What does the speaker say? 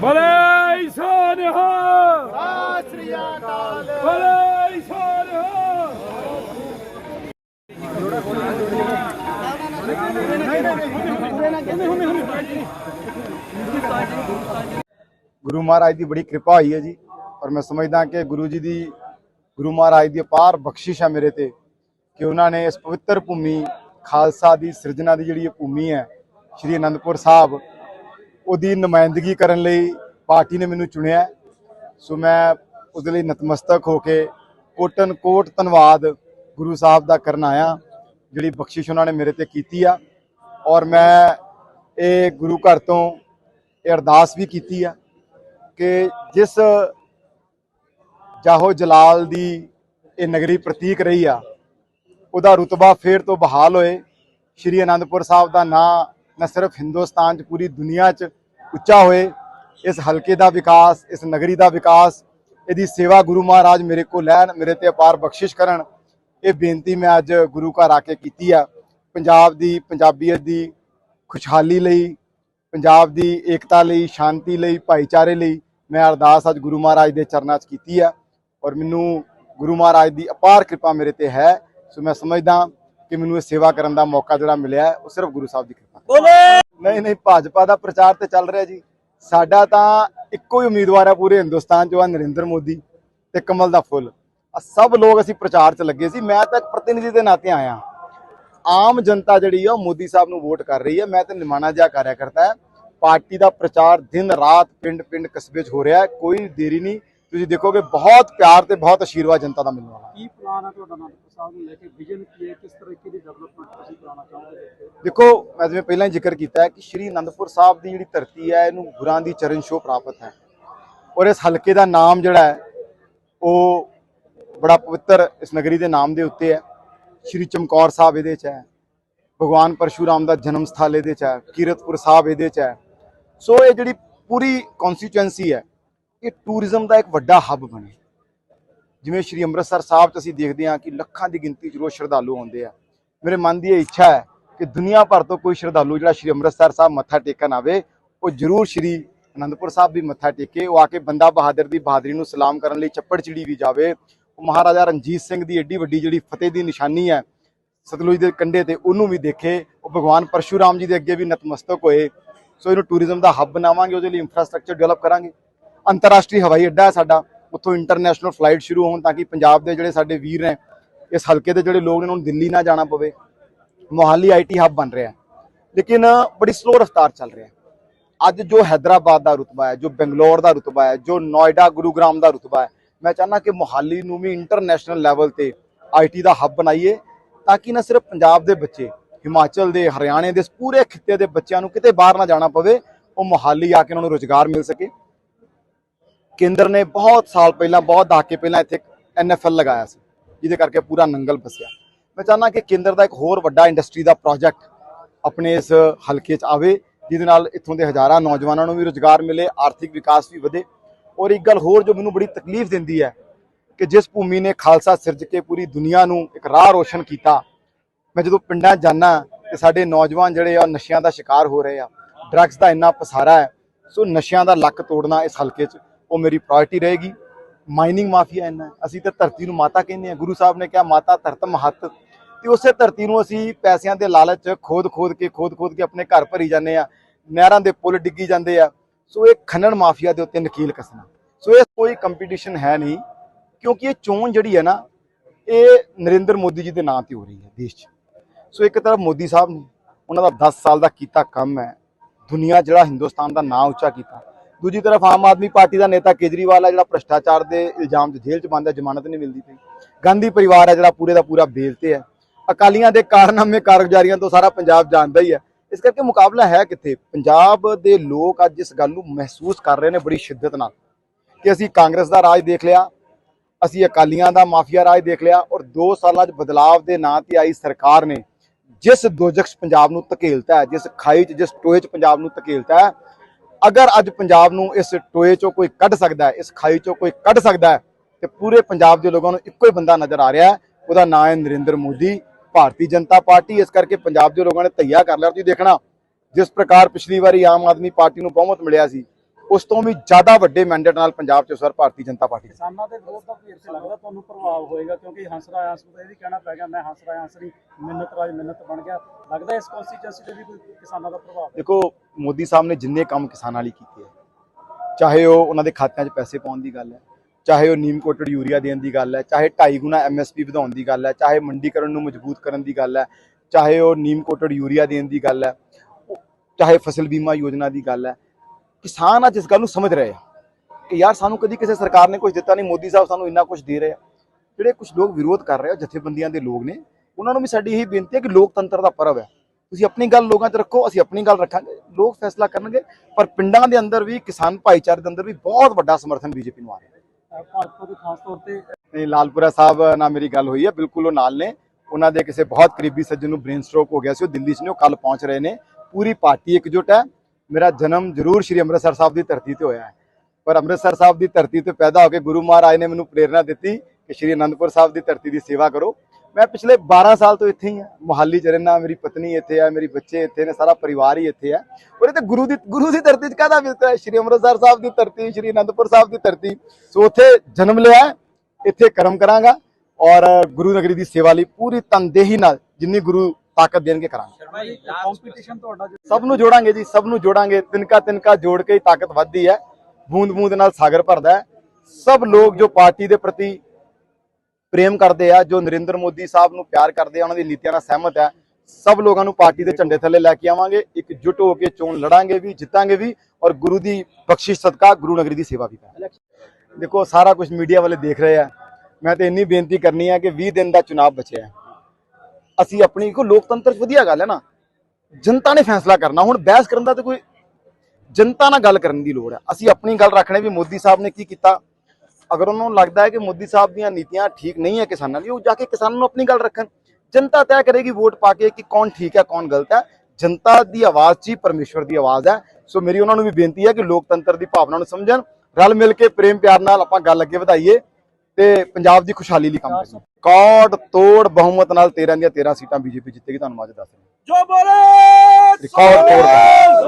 ਬਲੇ ਸੋਨਿਹਾ ਸ੍ਰੀ ਅਕਾਲ ਬਲੇ ਸੋਨਿਹਾ ਗੁਰੂ ਮਹਾਰਾਜ ਦੀ ਬੜੀ ਕਿਰਪਾ ਹੋਈ ਹੈ ਜੀ। ਔਰ ਮੈਂ ਸਮਝਦਾ ਕਿ ਗੁਰੂ ਜੀ ਦੀ, ਗੁਰੂ ਮਹਾਰਾਜ ਦੀ ਅਪਾਰ ਬਖਸ਼ਿਸ਼ ਹੈ ਮੇਰੇ ਤੇ ਕਿ ਉਹਨਾਂ ਨੇ ਇਸ ਪਵਿੱਤਰ ਭੂਮੀ ਖਾਲਸਾ ਦੀ ਸਿਰਜਣਾ ਦੀ ਜਿਹੜੀ ਭੂਮੀ ਹੈ, ਸ਼੍ਰੀ ਅਨੰਦਪੁਰ ਸਾਹਿਬ, ਉਹਦੀ ਨੁਮਾਇੰਦਗੀ ਕਰਨ ਲਈ ਪਾਰਟੀ ਨੇ ਮੈਨੂੰ ਚੁਣਿਆ। ਸੋ ਮੈਂ ਉਹਦੇ ਲਈ ਨਤਮਸਤਕ ਹੋ ਕੇ ਕੋਟਨ ਕੋਟ ਧੰਨਵਾਦ ਗੁਰੂ ਸਾਹਿਬ ਦਾ ਕਰਨ ਆਇਆ, ਜਿਹੜੀ ਬਖਸ਼ਿਸ਼ ਉਹਨਾਂ ਨੇ ਮੇਰੇ ਤੇ ਕੀਤੀ ਆ। ਔਰ ਮੈਂ ਇਹ ਗੁਰੂ ਘਰ ਤੋਂ ਇਹ ਅਰਦਾਸ ਵੀ ਕੀਤੀ ਆ ਕਿ ਜਿਸ ਜਾਹੋ ਜਲਾਲ ਦੀ ਇਹ ਨਗਰੀ ਪ੍ਰਤੀਕ ਰਹੀ ਆ ਉਹਦਾ ਰੁਤਬਾ ਫੇਰ ਤੋਂ ਬਹਾਲ ਹੋਏ। ਸ਼੍ਰੀ ਅਨੰਦਪੁਰ ਸਾਹਿਬ ਦਾ ਨਾਂ ਨਾ ਸਿਰਫ ਹਿੰਦੁਸਤਾਨ 'ਚ, ਪੂਰੀ ਦੁਨੀਆ 'ਚ ਉੱਚਾ ਹੋਏ। ਇਸ ਹਲਕੇ ਦਾ ਵਿਕਾਸ, ਇਸ ਨਗਰੀ ਦਾ ਵਿਕਾਸ, ਇਹਦੀ ਸੇਵਾ ਗੁਰੂ ਮਹਾਰਾਜ ਮੇਰੇ ਕੋਲ ਲੈਣ, ਮੇਰੇ ਤੇ ਅਪਾਰ ਬਖਸ਼ਿਸ਼ ਕਰਨ, ਇਹ ਬੇਨਤੀ ਮੈਂ ਅੱਜ ਗੁਰੂ ਘਰ ਆ ਕੇ ਕੀਤੀ ਆ। ਪੰਜਾਬ ਦੀ ਪੰਜਾਬੀਅਤ ਦੀ ਖੁਸ਼ਹਾਲੀ ਲਈ, ਪੰਜਾਬ ਦੀ ਏਕਤਾ ਲਈ, ਸ਼ਾਂਤੀ ਲਈ, ਭਾਈਚਾਰੇ ਲਈ ਮੈਂ ਅਰਦਾਸ ਅੱਜ ਗੁਰੂ ਮਹਾਰਾਜ ਦੇ ਚਰਨਾਂ 'ਚ ਕੀਤੀ ਆ। ਔਰ ਮੈਨੂੰ ਗੁਰੂ ਮਹਾਰਾਜ ਦੀ ਅਪਾਰ ਕਿਰਪਾ ਮੇਰੇ ਤੇ ਹੈ। ਸੋ ਮੈਂ ਸਮਝਦਾ ਕਿ ਮੈਨੂੰ ਇਹ ਸੇਵਾ ਕਰਨ ਦਾ ਮੌਕਾ ਜਿਹੜਾ ਮਿਲਿਆ ਉਹ ਸਿਰਫ ਗੁਰੂ ਸਾਹਿਬ ਦੀ ਕਿਰਪਾ। ਨਹੀਂ ਨਹੀਂ ਭਾਜਪਾ ਦਾ ਪ੍ਰਚਾਰ ਤੇ ਚੱਲ ਰਿਹਾ ਜੀ। ਸਾਡਾ ਤਾਂ ਇੱਕੋ ਹੀ ਉਮੀਦਵਾਰ ਹੈ ਪੂਰੇ ਹਿੰਦੁਸਤਾਨ 'ਚ ਹੈ ਨਰਿੰਦਰ ਮੋਦੀ ਤੇ ਕਮਲ ਦਾ ਫੁੱਲ। ਆ ਸਭ ਲੋਕ ਅਸੀਂ ਪ੍ਰਚਾਰ 'ਚ ਲੱਗੇ ਸੀ। ਮੈਂ ਤਾਂ ਇੱਕ ਪ੍ਰਤੀਨਿਧੀ ਦੇ ਨਾਤੇ ਆਇਆ। ਆਮ ਜਨਤਾ ਜਿਹੜੀ ਆ ਉਹ ਮੋਦੀ ਸਾਹਿਬ ਨੂੰ ਵੋਟ ਕਰ ਰਹੀ ਹੈ ਮੈਂ ਤਾਂ ਨਿਮਾਣਾ ਜਿਹਾ ਕਰਿਆ ਕਰਤਾ ਹੈ। ਪਾਰਟੀ ਦਾ ਪ੍ਰਚਾਰ ਦਿਨ ਰਾਤ ਪਿੰਡ ਪਿੰਡ ਕਸਬੇ 'ਚ ਹੋ ਰਿਹਾ ਹੈ। ਕੋਈ ਦੇਰੀ ਨਹੀਂ। ਤੁਸੀਂ ਦੇਖੋਗੇ ਬਹੁਤ ਪਿਆਰ ਤੇ ਬਹੁਤ ਆਸ਼ੀਰਵਾਦ ਜਨਤਾ ਦਾ ਮਿਲਣ ਵਾਲਾ ਹੈ। ਕੀ ਪਲਾਨ ਹੈ ਤੁਹਾਡਾ ਅਨੰਦਪੁਰ ਸਾਹਿਬ ਨੂੰ ਲੈ ਕੇ? ਵਿਜ਼ਨ ਕੀ ਹੈ? ਕਿਸ ਤਰੀਕੇ ਦੀ ਡਿਵੈਲਪਮੈਂਟ ਤੁਸੀਂ ਕਰਾਉਣਾ ਚਾਹੋਗੇ? ਦੇਖੋ ਮੈਂ ਜਿਵੇਂ ਪਹਿਲਾਂ ਹੀ ਜ਼ਿਕਰ ਕੀਤਾ ਹੈ ਕਿ ਸ਼੍ਰੀ ਅਨੰਦਪੁਰ ਸਾਹਿਬ ਦੀ ਜਿਹੜੀ ਧਰਤੀ ਹੈ ਇਹਨੂੰ ਗੁਰਾਂ ਦੀ ਚਰਨ ਛੋਹ ਪ੍ਰਾਪਤ ਹੈ। ਔਰ ਇਸ ਹਲਕੇ ਦਾ ਨਾਮ ਜਿਹੜਾ ਹੈ ਉਹ ਬੜਾ ਪਵਿੱਤਰ ਇਸ ਨਗਰੀ ਦੇ ਨਾਮ ਦੇ ਉੱਤੇ ਹੈ। ਸ਼੍ਰੀ ਚਮਕੌਰ ਸਾਹਿਬ ਇਹਦੇ 'ਚ ਹੈ। ਭਗਵਾਨ ਪਰਸ਼ੂਰਾਮ ਦਾ ਜਨਮ ਸਥਾਨ ਇਹਦੇ 'ਚ ਹੈ। ਕੀਰਤਪੁਰ ਸਾਹਿਬ ਇਹਦੇ 'ਚ ਹੈ। ਸੋ ਇਹ ਜਿਹੜੀ ਪੂਰੀ ਕਨਸਟੀਚੁਐਂਸੀ ਹੈ ਇਹ ਟੂਰਿਜ਼ਮ ਦਾ ਇੱਕ ਵੱਡਾ ਹੱਬ ਬਣੇ। ਜਿਵੇਂ ਸ਼੍ਰੀ ਅੰਮ੍ਰਿਤਸਰ ਸਾਹਿਬ 'ਚ ਅਸੀਂ ਦੇਖਦੇ ਹਾਂ ਕਿ ਲੱਖਾਂ ਦੀ ਗਿਣਤੀ 'ਚ ਰੋਜ਼ ਸ਼ਰਧਾਲੂ ਆਉਂਦੇ ਆ। ਮੇਰੇ ਮਨ ਦੀ ਇਹ ਇੱਛਾ ਹੈ ਕਿ ਦੁਨੀਆ ਭਰ ਤੋਂ ਕੋਈ ਸ਼ਰਧਾਲੂ ਜਿਹੜਾ ਸ਼੍ਰੀ ਅੰਮ੍ਰਿਤਸਰ ਸਾਹਿਬ ਮੱਥਾ ਟੇਕਣ ਆਵੇ, ਉਹ ਜ਼ਰੂਰ ਸ਼੍ਰੀ ਅਨੰਦਪੁਰ ਸਾਹਿਬ ਵੀ ਮੱਥਾ ਟੇਕੇ, ਉਹ ਆ ਕੇ ਬੰਦਾ ਬਹਾਦਰ ਦੀ ਬਹਾਦਰੀ ਨੂੰ ਸਲਾਮ ਕਰਨ ਲਈ ਚੱਪੜ ਚਿੜੀ ਵੀ ਜਾਵੇ। ਉਹ ਮਹਾਰਾਜਾ ਰਣਜੀਤ ਸਿੰਘ ਦੀ ਏਡੀ ਵੱਡੀ ਜਿਹੜੀ ਫਤਿਹ ਦੀ ਨਿਸ਼ਾਨੀ ਹੈ, ਸਤਲੁਜ ਦੇ ਕੰਢੇ ਤੇ ਉਹਨੂੰ ਵੀ ਦੇਖੇ। ਉਹ ਭਗਵਾਨ ਪਰਸ਼ੂਰਾਮ ਜੀ ਦੇ ਅੱਗੇ ਵੀ ਨਤਮਸਤਕ ਹੋਏ। ਸੋ ਇਹਨੂੰ ਟੂਰਿਜ਼ਮ ਦਾ ਹੱਬ ਬਣਾਵਾਂਗੇ, ਉਹਦੇ ਲਈ ਇਨਫਰਾਸਟ੍ਰਕਚਰ ਡਿਵੈਲਪ ਕਰਾਂਗੇ। ਅੰਤਰਰਾਸ਼ਟਰੀ ਹਵਾਈ ਅੱਡਾ ਹੈ ਸਾਡਾ, ਉੱਥੋਂ ਇੰਟਰਨੈਸ਼ਨਲ ਫਲਾਈਟ ਸ਼ੁਰੂ ਹੋਣ ਤਾਂ ਕਿ ਪੰਜਾਬ ਦੇ ਜਿਹੜੇ ਸਾਡੇ ਵੀਰ ਨੇ, ਇਸ ਹਲਕੇ ਦੇ ਜਿਹੜੇ ਲੋਕ ਨੇ, ਉਹਨਾਂ ਨੂੰ ਦਿੱਲੀ ਨਾ ਜਾਣਾ ਪਵੇ। ਮੋਹਾਲੀ ਆਈਟੀ ਹੱਬ ਬਣ ਰਿਹਾ ਲੇਕਿਨ ਬੜੀ ਸਲੋ ਰਫ਼ਤਾਰ ਚੱਲ ਰਿਹਾ ਅੱਜ ਜੋ ਹੈਦਰਾਬਾਦ ਦਾ ਰੁਤਬਾ ਹੈ, ਜੋ ਬੰਗਲੌਰ ਦਾ ਰੁਤਬਾ ਹੈ, ਜੋ ਨੋਇਡਾ, ਗੁਰੂਗ੍ਰਾਮ ਦਾ ਰੁਤਬਾ ਹੈ, ਮੈਂ ਚਾਹੁੰਦਾ ਕਿ ਮੋਹਾਲੀ ਨੂੰ ਵੀ ਇੰਟਰਨੈਸ਼ਨਲ ਲੈਵਲ ਤੇ ਆਈਟੀ ਦਾ ਹੱਬ ਬਣਾਈਏ, ਤਾਂ ਕਿ ਨਾ ਸਿਰਫ ਪੰਜਾਬ ਦੇ ਬੱਚੇ, ਹਿਮਾਚਲ ਦੇ, ਹਰਿਆਣੇ ਦੇ, ਪੂਰੇ ਖਿੱਤੇ ਦੇ ਬੱਚਿਆਂ ਨੂੰ ਕਿਤੇ ਬਾਹਰ ਨਾ ਜਾਣਾ ਪਵੇ, ਉਹ ਮੋਹਾਲੀ ਆ ਕੇ ਉਹਨਾਂ ਨੂੰ ਰੋਜ਼ਗਾਰ ਮਿਲ ਸਕੇ। ਕੇਂਦਰ ਨੇ ਬਹੁਤ ਸਾਲ ਪਹਿਲਾਂ, ਬਹੁਤ ਦਹਾਕੇ ਪਹਿਲਾਂ ਇੱਥੇ ਐਨਐਫਐਲ ਲਗਾਇਆ ਸੀ, ਜਿਹਦੇ ਕਰਕੇ ਪੂਰਾ ਨੰਗਲ ਫਸਿਆ। ਮੈਂ ਚਾਹੁੰਦਾ ਕਿ ਕੇਂਦਰ ਦਾ ਇੱਕ ਹੋਰ ਵੱਡਾ ਇੰਡਸਟਰੀ ਦਾ ਪ੍ਰੋਜੈਕਟ ਆਪਣੇ ਇਸ ਹਲਕੇ 'ਚ ਆਵੇ, ਜਿਹਦੇ ਨਾਲ ਇੱਥੋਂ ਦੇ ਹਜ਼ਾਰਾਂ ਨੌਜਵਾਨਾਂ ਨੂੰ ਵੀ ਰੋਜ਼ਗਾਰ ਮਿਲੇ, ਆਰਥਿਕ ਵਿਕਾਸ ਵੀ ਵਧੇ। ਔਰ ਇੱਕ ਗੱਲ ਹੋਰ ਜੋ ਮੈਨੂੰ ਬੜੀ ਤਕਲੀਫ ਦਿੰਦੀ ਹੈ, ਕਿ ਜਿਸ ਭੂਮੀ ਨੇ ਖਾਲਸਾ ਸਿਰਜ ਕੇ ਪੂਰੀ ਦੁਨੀਆ ਨੂੰ ਇੱਕ ਰਾਹ ਰੋਸ਼ਨ ਕੀਤਾ, ਮੈਂ ਜਦੋਂ ਪਿੰਡਾਂ 'ਚ ਜਾਂਦਾ, ਤੇ ਸਾਡੇ ਨੌਜਵਾਨ ਜਿਹੜੇ ਆ ਨਸ਼ਿਆਂ ਦਾ ਸ਼ਿਕਾਰ ਹੋ ਰਹੇ ਆ ਡਰੱਗਸ ਦਾ ਇੰਨਾ ਪਸਾਰਾ ਹੈ, ਸੋ ਨਸ਼ਿਆਂ ਦਾ ਲੱਕ ਤੋੜਨਾ ਇਸ ਹਲਕੇ 'ਚ ਉਹ ਮੇਰੀ ਪ੍ਰਾਇੋਰਟੀ ਰਹੇਗੀ। ਮਾਈਨਿੰਗ ਮਾਫੀਆ ਇੰਨਾ ਅਸੀਂ ਤਾਂ ਧਰਤੀ ਨੂੰ ਮਾਤਾ ਕਹਿੰਦੇ ਆ ਗੁਰੂ ਸਾਹਿਬ ਨੇ ਕਿਹਾ, ਮਾਤਾ, ਧਰਤ ਮਹੱਤ। ਤੇ ਉਸੇ ਧਰਤੀ ਨੂੰ ਅਸੀਂ ਪੈਸਿਆਂ ਦੇ ਲਾਲਚ ਖੋਦ ਖੋਦ ਕੇ ਖੋਦ ਖੋਦ ਕੇ ਆਪਣੇ ਘਰ ਭਰੀ ਜਾਂਦੇ ਆ ਨਹਿਰਾਂ ਦੇ ਪੁਲ ਡਿੱਗੀ ਜਾਂਦੇ ਆ। ਸੋ ਇਹ ਖਨਨ ਮਾਫੀਆ ਦੇ ਉੱਤੇ ਨਕੀਲ ਕਸਣਾ। ਸੋ ਇਹ ਕੋਈ ਕੰਪੀਟੀਸ਼ਨ ਹੈ ਨਹੀਂ। ਕਿਉਂਕਿ ਇਹ ਚੋਣ ਜਿਹੜੀ ਹੈ ਨਾ, ਇਹ ਨਰਿੰਦਰ ਮੋਦੀ ਜੀ ਦੇ ਨਾਂ ਤੇ ਹੋ ਰਹੀ ਹੈ ਦੇਸ਼ 'ਚ। ਸੋ ਇੱਕ ਤਰਫ ਮੋਦੀ ਸਾਹਿਬ ਨੇ ਉਹਨਾਂ ਦਾ 10 ਸਾਲ ਦਾ ਕੀਤਾ ਕੰਮ ਹੈ। ਦੁਨੀਆ ਜਿਹੜਾ ਹਿੰਦੁਸਤਾਨ ਦਾ ਨਾਂ ਉੱਚਾ ਕੀਤਾ। ਦੂਜੀ ਤਰਫ ਆਮ ਆਦਮੀ ਪਾਰਟੀ ਦਾ ਨੇਤਾ ਕੇਜਰੀਵਾਲ ਹੈ ਜਿਹੜਾ ਭ੍ਰਸ਼ਟਾਚਾਰ ਦੇ ਇਲਜ਼ਾਮ 'ਚ ਜੇਲ੍ਹ 'ਚ ਬੰਦ ਜ਼ਮਾਨਤ ਨਹੀਂ ਮਿਲਦੀ ਪਈ। ਗਾਂਧੀ ਪਰਿਵਾਰ ਹੈ ਜਿਹੜਾ ਪੂਰੇ ਦਾ ਪੂਰਾ ਬੇਲ ਤੇ ਹੈ ਅਕਾਲੀਆਂ ਦੇ ਕਾਰਨਾਮੇ ਕਾਰਗੁਜ਼ਾਰੀਆਂ ਤੋਂ ਸਾਰਾ ਪੰਜਾਬ ਜਾਣਦਾ ਹੀ ਹੈ ਇਸ ਕਰਕੇ ਮੁਕਾਬਲਾ ਹੈ ਕਿੱਥੇ? ਪੰਜਾਬ ਦੇ ਲੋਕ ਅੱਜ ਇਸ ਗੱਲ ਨੂੰ ਮਹਿਸੂਸ ਕਰ ਰਹੇ ਨੇ ਬੜੀ ਸ਼ਿੱਦਤ ਨਾਲ ਕਿ ਅਸੀਂ ਕਾਂਗਰਸ ਦਾ ਰਾਜ ਦੇਖ ਲਿਆ, ਅਸੀਂ ਅਕਾਲੀਆਂ ਦਾ ਮਾਫੀਆ ਰਾਜ ਦੇਖ ਲਿਆ ਔਰ 2 ਸਾਲਾਂ 'ਚ ਬਦਲਾਵ ਦੇ ਨਾਂ ਤੇ ਆਈ ਸਰਕਾਰ ਨੇ ਜਿਸ ਦੋਜਖ ਪੰਜਾਬ ਨੂੰ ਧਕੇਲਤਾ ਹੈ, ਜਿਸ ਖਾਈ 'ਚ, ਜਿਸ ਟੋਏ 'ਚ ਪੰਜਾਬ ਨੂੰ ਧਕੇਲਤਾ ਹੈ ਅਗਰ ਅੱਜ ਪੰਜਾਬ ਨੂੰ ਇਸ ਟੋਏ 'ਚੋਂ ਕੋਈ ਕੱਢ ਸਕਦਾ ਹੈ, ਇਸ ਖਾਈ 'ਚੋਂ ਕੋਈ ਕੱਢ ਸਕਦਾ ਹੈ, ਤੇ ਪੂਰੇ ਪੰਜਾਬ ਦੇ ਲੋਕਾਂ ਨੂੰ ਇੱਕੋ ਹੀ ਬੰਦਾ ਨਜ਼ਰ ਆ ਰਿਹਾ ਹੈ, ਉਹਦਾ ਨਾਮ ਹੈ ਨਰਿੰਦਰ ਮੋਦੀ। ਭਾਰਤੀ ਜਨਤਾ ਪਾਰਟੀ, ਇਸ ਕਰਕੇ ਪੰਜਾਬ ਦੇ ਲੋਕਾਂ ਨੇ ਤਈਆ ਕਰ ਲਿਆ। ਤੁਸੀਂ ਦੇਖਣਾ, ਜਿਸ ਪ੍ਰਕਾਰ ਪਿਛਲੀ ਵਾਰੀ ਆਮ ਆਦਮੀ ਪਾਰਟੀ ਨੂੰ ਬਹੁਮਤ ਮਿਲਿਆ ਸੀ ਉਸ ਤੋਂ ਵੀ ਜ਼ਿਆਦਾ ਵੱਡੇ ਮੈਂਡੇਟ ਨਾਲ ਪੰਜਾਬ 'ਚ ਇਸ ਵਾਰ ਭਾਰਤੀ ਜਨਤਾ ਪਾਰਟੀ। ਕਿਸਾਨਾਂ ਦੇ ਵਿਰੋਧ ਦਾ ਇੱਥੇ ਲੱਗਦਾ ਤੁਹਾਨੂੰ ਪ੍ਰਭਾਵ ਹੋਏਗਾ ਕਿਉਂਕਿ ਹੰਸਰਾਜ ਹੰਸ ਨੂੰ ਤਾਂ ਇਹ ਵੀ ਕਹਿਣਾ ਪੈ ਗਿਆ ਮੈਂ ਹੰਸਰੀ ਮਿੰਨਤ ਰਾਜ ਮਿੰਨਤ ਬਣ ਗਿਆ ਲੱਗਦਾ ਇਸ ਕਨਸਟੀਟਿਊਂਸੀ ਤੇ ਵੀ ਕੋਈ ਕਿਸਾਨਾਂ ਦਾ ਪ੍ਰਭਾਵ ਦੇਖੋ ਮੋਦੀ ਸਾਹਿਬ ਨੇ ਜਿੰਨੇ ਕੰਮ ਕਿਸਾਨਾਂ ਲਈ ਕੀਤੇ ਹੈ ਚਾਹੇ ਉਹ ਉਹਨਾਂ ਦੇ ਖਾਤਿਆਂ 'ਚ ਪੈਸੇ ਪਾਉਣ ਦੀ ਗੱਲ ਹੈ ਚਾਹੇ ਉਹ ਨੀਮ ਕੋਟਡ ਯੂਰੀਆ ਦੇਣ ਦੀ ਗੱਲ ਹੈ ਚਾਹੇ 2.5 ਗੁਣਾ ਐਮਐਸਪੀ ਵਧਾਉਣ ਦੀ ਗੱਲ ਹੈ ਚਾਹੇ ਮੰਡੀਕਰਨ ਨੂੰ ਮਜ਼ਬੂਤ ਕਰਨ ਦੀ ਗੱਲ ਹੈ ਚਾਹੇ ਉਹ ਨੀਮ ਕੋਟਡ ਯੂਰੀਆ ਦੇਣ ਦੀ ਗੱਲ ਹੈ ਚਾਹੇ ਫਸਲ ਬੀਮਾ ਯੋਜਨਾ ਦੀ ਗੱਲ ਹੈ ਕਿਸਾਨ ਅੱਜ ਇਸ ਗੱਲ ਨੂੰ ਸਮਝ ਰਹੇ ਆ ਕਿ ਯਾਰ ਸਾਨੂੰ ਕਦੀ ਕਿਸੇ ਸਰਕਾਰ ਨੇ ਕੁਝ ਦਿੱਤਾ ਨਹੀਂ ਮੋਦੀ ਸਾਹਿਬ ਸਾਨੂੰ ਇੰਨਾ ਕੁਝ ਦੇ ਰਹੇ ਆ। ਜਿਹੜੇ ਕੁਝ ਲੋਕ ਵਿਰੋਧ ਕਰ ਰਹੇ ਆ ਜਥੇਬੰਦੀਆਂ ਦੇ ਲੋਕ ਨੇ ਉਹਨਾਂ ਨੂੰ ਵੀ ਸਾਡੀ ਇਹੀ ਬੇਨਤੀ ਹੈ ਕਿ ਲੋਕਤੰਤਰ ਦਾ ਪਰਵ ਹੈ। ਤੁਸੀਂ ਆਪਣੀ ਗੱਲ ਲੋਕਾਂ 'ਚ ਰੱਖੋ ਅਸੀਂ ਆਪਣੀ ਗੱਲ ਰੱਖਾਂਗੇ। ਲੋਕ ਫੈਸਲਾ ਕਰਨਗੇ ਪਰ ਪਿੰਡਾਂ ਦੇ ਅੰਦਰ ਵੀ ਕਿਸਾਨ ਭਾਈਚਾਰੇ ਦੇ ਅੰਦਰ ਵੀ ਬਹੁਤ ਵੱਡਾ ਸਮਰਥਨ ਬੀਜੇਪੀ ਨੂੰ ਆ ਰਿਹਾ। ਹੈ ਦੇ ਖਾਸ ਤੌਰ ਤੇ ਤੇ ਲਾਲਪੁਰਾ ਸਾਹਿਬ ਨਾਲ ਮੇਰੀ ਗੱਲ ਹੋਈ ਹੈ ਬਿਲਕੁਲ ਉਹ ਨਾਲ ਨੇ। ਉਹਨਾਂ ਦੇ ਕਿਸੇ ਬਹੁਤ ਕਰੀਬੀ ਸੱਜਣ ਨੂੰ ਬ੍ਰੇਨ ਸਟ੍ਰੋਕ ਹੋ ਗਿਆ ਸੀ ਉਹ ਦਿੱਲੀ 'ਚ ਨੇ ਉਹ ਕੱਲ ਪਹੁੰਚ ਰਹੇ ਨੇ। ਪੂਰੀ ਪਾਰਟੀ ਇਕਜੁੱਟ ਹੈ। ਮੇਰਾ ਜਨਮ ਜ਼ਰੂਰ ਸ਼੍ਰੀ ਅੰਮ੍ਰਿਤਸਰ ਸਾਹਿਬ ਦੀ ਧਰਤੀ ਤੇ ਹੋਇਆ ਹੈ। ਪਰ ਅੰਮ੍ਰਿਤਸਰ ਸਾਹਿਬ ਦੀ ਧਰਤੀ ਤੇ ਪੈਦਾ ਹੋ ਕੇ ਗੁਰੂ ਮਹਾਰਾਜ ਨੇ ਮੈਨੂੰ ਪ੍ਰੇਰਣਾ ਦਿੱਤੀ ਕਿ ਸ਼੍ਰੀ ਅਨੰਦਪੁਰ ਸਾਹਿਬ ਦੀ ਧਰਤੀ ਦੀ ਸੇਵਾ ਕਰੋ। ਮੈਂ ਪਿਛਲੇ 12 ਸਾਲ ਤੋਂ ਇੱਥੇ ਹੀ ਹਾਂ। ਮੁਹਾਲੀ ਚ ਰਹਿਣਾ ਮੇਰੀ ਪਤਨੀ ਇੱਥੇ ਹੈ, ਮੇਰੀ ਬੱਚੇ ਇੱਥੇ ਨੇ, ਸਾਰਾ ਪਰਿਵਾਰ ਹੀ ਇੱਥੇ ਹੈ। ਔਰ ਇਹ ਤੇ ਗੁਰੂ ਦੀ ਗੁਰੂ ਦੀ ਧਰਤੀ 'ਚ ਕਾਹਦਾ ਵਿਜ਼ਿਟ ਹੈ? ਸ਼੍ਰੀ ਅੰਮ੍ਰਿਤਸਰ ਸਾਹਿਬ ਦੀ ਧਰਤੀ, ਸ਼੍ਰੀ ਅਨੰਦਪੁਰ ਸਾਹਿਬ ਦੀ ਧਰਤੀ। ਸੋ ਉੱਥੇ ਜਨਮ ਲਿਆ ਇੱਥੇ ਕਰਮ ਕਰਾਂਗਾ। ਔਰ ਗੁਰੂ ਨਗਰੀ ਦੀ ਸੇਵਾ ਲਈ ਪੂਰੀ ਤਨਦੇਹੀ ਨਾਲ ਜਿੰਨੀ ਗੁਰੂ ਤਾਕਤ ਦੇਣਗੇ ਕਰਾਂਗੇ। ਕੰਪੀਟੀਸ਼ਨ ਤੁਹਾਡਾ ਜੋ ਸਭ ਨੂੰ ਜੋੜਾਂਗੇ ਜੀ ਸਭ ਨੂੰ ਜੋੜਾਂਗੇ। ਤਿਨਕਾ ਤਿਨਕਾ ਜੋੜ ਕੇ ਹੀ ਤਾਕਤ ਵੱਧਦੀ ਹੈ। ਬੂੰਦ ਬੂੰਦ ਨਾਲ ਸਾਗਰ ਭਰਦਾ ਹੈ। ਸਭ ਲੋਕ ਜੋ ਪਾਰਟੀ ਦੇ ਪ੍ਰਤੀ ਪ੍ਰੇਮ ਕਰਦੇ ਆ ਜੋ ਨਰਿੰਦਰ ਮੋਦੀ ਸਾਹਿਬ ਨੂੰ ਪਿਆਰ ਕਰਦੇ ਆ ਉਹਨਾਂ ਦੀ ਨੀਤੀਆਂ ਨਾਲ ਸਹਿਮਤ ਹੈ। ਸਭ ਲੋਕਾਂ ਨੂੰ ਪਾਰਟੀ ਦੇ ਝੰਡੇ ਥੱਲੇ ਲੈ ਕੇ ਆਵਾਂਗੇ। ਇਕਜੁੱਟ ਹੋ ਕੇ ਚੋਣ ਲੜਾਂਗੇ ਵੀ ਜਿੱਤਾਂਗੇ ਵੀ ਔਰ ਗੁਰੂ ਦੀ ਬਖਸ਼ਿਸ਼ ਸਦਕਾ ਗੁਰੂ ਨਗਰੀ ਦੀ ਸੇਵਾ ਵੀ ਕਰਾਂਗੇ। ਦੇਖੋ ਸਾਰਾ ਕੁਝ ਮੀਡੀਆ ਵਾਲੇ ਦੇਖ ਰਹੇ ਆ। ਮੈਂ ਤੇ ਇੰਨੀ ਬੇਨਤੀ ਕਰਨੀ ਹੈ ਕਿ 20 ਦਿਨ ਦਾ ਚੁਣਾਵ ਬਚਿਆ ਹੈ। ਅਸੀਂ ਆਪਣੀ ਕੋ ਲੋਕਤੰਤਰ 'ਚ ਵਧੀਆ ਗੱਲ ਹੈ ਨਾ, ਜਨਤਾ ਨੇ ਫੈਸਲਾ ਕਰਨਾ, ਹੁਣ ਬਹਿਸ ਕਰਨ ਦਾ ਤੇ ਕੋਈ ਜਨਤਾ ਨਾਲ ਗੱਲ ਕਰਨ ਦੀ ਲੋੜ ਹੈ। ਅਸੀਂ ਆਪਣੀ ਗੱਲ ਰੱਖਣੇ ਵੀ ਮੋਦੀ ਸਾਹਿਬ ਨੇ ਕੀ ਕੀਤਾ। ਅਗਰ ਉਹਨਾਂ ਨੂੰ ਲੱਗਦਾ ਹੈ ਕਿ ਮੋਦੀ ਸਾਹਿਬ ਦੀਆਂ ਨੀਤੀਆਂ ਠੀਕ ਨਹੀਂ ਹੈ ਕਿਸਾਨਾਂ ਲਈ ਉਹ ਜਾ ਕੇ ਕਿਸਾਨਾਂ ਨੂੰ ਆਪਣੀ ਗੱਲ ਰੱਖਣ। ਜਨਤਾ ਤੈਅ ਕਰੇਗੀ ਵੋਟ ਪਾ ਕੇ ਕਿ ਕੌਣ ਠੀਕ ਹੈ, ਕੌਣ ਗਲਤ ਹੈ। ਜਨਤਾ ਦੀ ਆਵਾਜ਼ 'ਚ ਹੀ ਪਰਮੇਸ਼ਵਰ ਦੀ ਆਵਾਜ਼ ਹੈ। ਸੋ ਮੇਰੀ ਉਹਨਾਂ ਨੂੰ ਵੀ ਬੇਨਤੀ ਹੈ ਕਿ ਲੋਕਤੰਤਰ ਦੀ ਭਾਵਨਾ ਨੂੰ ਸਮਝਣ। ਰਲ ਮਿਲ ਕੇ ਪ੍ਰੇਮ ਪਿਆਰ ਨਾਲ ਆਪਾਂ ਗੱਲ ਅੱਗੇ ਵਧਾਈਏ। ਤੇ ਪੰਜਾਬ ਦੀ ਖੁਸ਼ਹਾਲੀ ਲਈ ਕੰਮ ਕਰੀਏ ਕਾਰਡ ਤੋੜ ਬਹੁਮਤ ਨਾਲ 13 ਦੀਆਂ 13 ਸੀਟਾਂ ਬੀਜੇਪੀ ਜਿੱਤੇਗੀ ਤੁਹਾਨੂੰ ਮੈਂ ਅੱਜ ਦੱਸ ਰਿਹਾ। ਜੋ ਬੋਲੇ ਰਿਕਾਰਡ ਤੋੜ ਬਹੁਮਤ।